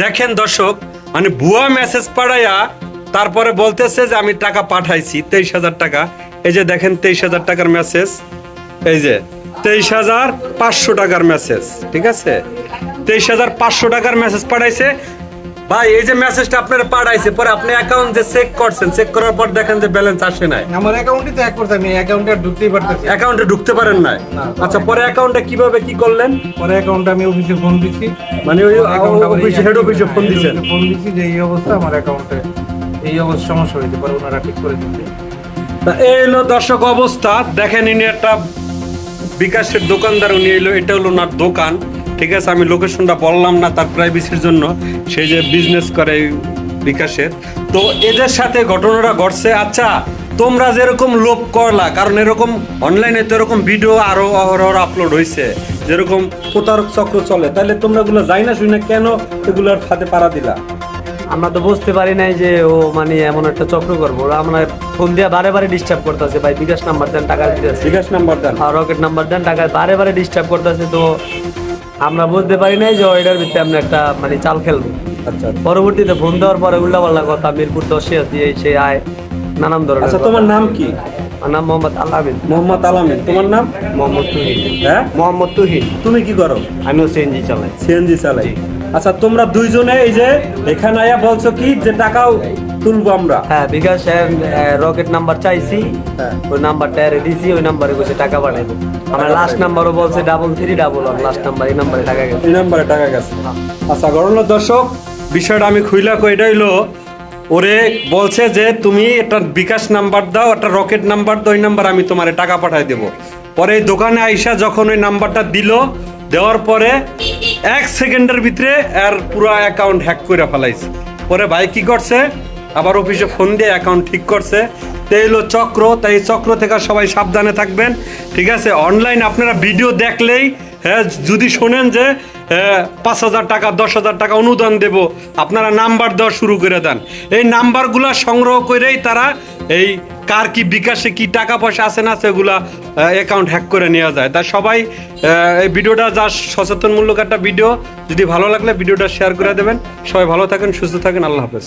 দেখেন দর্শক মানে ভুয়া মেসেজ পাঠাইয়া তারপরে বলতেছে যে আমি টাকা পাঠাইছি, তেইশ হাজার টাকা। এই যে দেখেন, তেইশ হাজার টাকার মেসেজ এই যে, তেইশ হাজার পাঁচশো টাকার মেসেজ ঠিক আছে? তেইশ হাজার পাঁচশো টাকার মেসেজ পাঠাইছে ভাই এই যে মেসেজটা আপনারা পাঠাইছে পরে আপনি অ্যাকাউন্ট যে চেক করছেন চেক করার পর দেখেন যে ব্যালেন্স আসে নাই। আমার অ্যাকাউন্টে তো এক করতে আমি অ্যাকাউন্টে আর ঢুকতেই পারতেছি অ্যাকাউন্টে ঢুকতে পারেন নাই? না। আচ্ছা পরে অ্যাকাউন্টে কীভাবে কি করলেন? পরে অ্যাকাউন্টে আমি অফিসে ফোন দিছি। মানে ওই অ্যাকাউন্ট অফিসে হেড অফিসে ফোন দিছেন? ফোন দিছি যে এই অবস্থা আমার অ্যাকাউন্টে এই অবস্থা সমস্যা হয়েছে পরে ওনারা ঠিক করে দিচ্ছে। তা এই হলো দর্শক অবস্থা। দেখেন ইনি একটা বিকাশের দোকানদার উনি এলো এটা হলো ওনার দোকান। ঠিক আছে আমি লোকেশনটা বললাম না তার প্রাইভেসির জন্য সে যে বিজনেস করে বিকাশের। তো এদের সাথে ঘটনাটা ঘটছে। আচ্ছা তোমরা যেরকম লোভ করলা কারণ এরকম অনলাইনে তো এরকম ভিডিও আরও অহরহ আপলোড হয়েছে যেরকম প্রতারক চক্র চলে তাহলে তোমরা এগুলো যাই না শুই না কেন এগুলোর ফাঁদে পাড়া দিলা? আমরা তো বুঝতে পারি নাই যে ও মানে এমন একটা চক্র করব। ওরা আমরা ফোন দিয়ে বারে বারে ডিস্টার্ব করতেছে। ভাই বিকাশ নাম্বার দেন টাকা দিতেছে। বিকাশ নাম্বার দেন। আর রকেট নাম্বার দেন টাকা বারে বারে ডিস্টার্ব করতেছে। তো আমরা বুঝতে পারি নাই যে ওইটার ভিতরে আমরা একটা মানে চাল খেলব। আচ্ছা পরবর্তীতে ফোন দেওয়ার পরে উল্টা পাল্লা কথা মিরপুর দশে আছি এই সে আয় নানান ধরনের আচ্ছা তোমার নাম কি? আমার নাম মোহাম্মদ আলামিন। মোহাম্মদ আলামিন। তোমার নাম? মোহাম্মদ তুহিন। হ্যাঁ? মোহাম্মদ তুহিন। তুমি কি করো? আমিও সিএনজি চালাই। সিএনজি চালাই। আচ্ছা তোমরা দুইজনে এই যে এখানে আয়া বলছো কি যে টাকাও তুলবো আমরা। হ্যাঁ বিকাশ রকেট নাম্বার চাইছি হ্যাঁ। ওই নাম্বারটা এর দিছি ওই নাম্বারে কইছে টাকা পাঠাইবো। আমার লাস্ট নাম্বারও বলছে double three double last number এই নাম্বারে টাকা গেছে। এই নাম্বারে টাকা গেছে। আচ্ছা গণনা দর্শক বিষয়টা আমি খুইলা কই এটা হইল ওরে বলছে যে তুমি একটা বিকাশ নাম্বার দাও একটা রকেট নাম্বার দাও ওই নাম্বার আমি তোমারে টাকা পাঠাই দেবো। পরে দোকানে আইসা যখন ওই নাম্বারটা দিল দেওয়ার পরে এক সেকেন্ডের ভিতরে আর পুরো অ্যাকাউন্ট হ্যাক করে ফেলাইছে। পরে ভাই কি করছে আবার অফিসে ফোন দিয়ে অ্যাকাউন্ট ঠিক করছে। তো এই হলো চক্র তাই চক্র থেকে সবাই সাবধানে থাকবেন, ঠিক আছে? অনলাইন আপনারা ভিডিও দেখলেই হ্যাঁ যদি শোনেন যে পাঁচ হাজার টাকা, দশ হাজার টাকা অনুদান দেব, আপনারা নাম্বার দেওয়া শুরু করে দেন। এই নাম্বারগুলো সংগ্রহ করেই তারা এই কার কি বিকাশে কি টাকা পয়সা আছে না সেগুলা অ্যাকাউন্ট হ্যাক করে নেওয়া যায়। তাই সবাই এই ভিডিওটা যা সচেতনমূলক একটা ভিডিও যদি ভালো লাগলে ভিডিওটা শেয়ার করে দেবেন। সবাই ভালো থাকেন, সুস্থ থাকেন, আল্লাহ হাফেজ।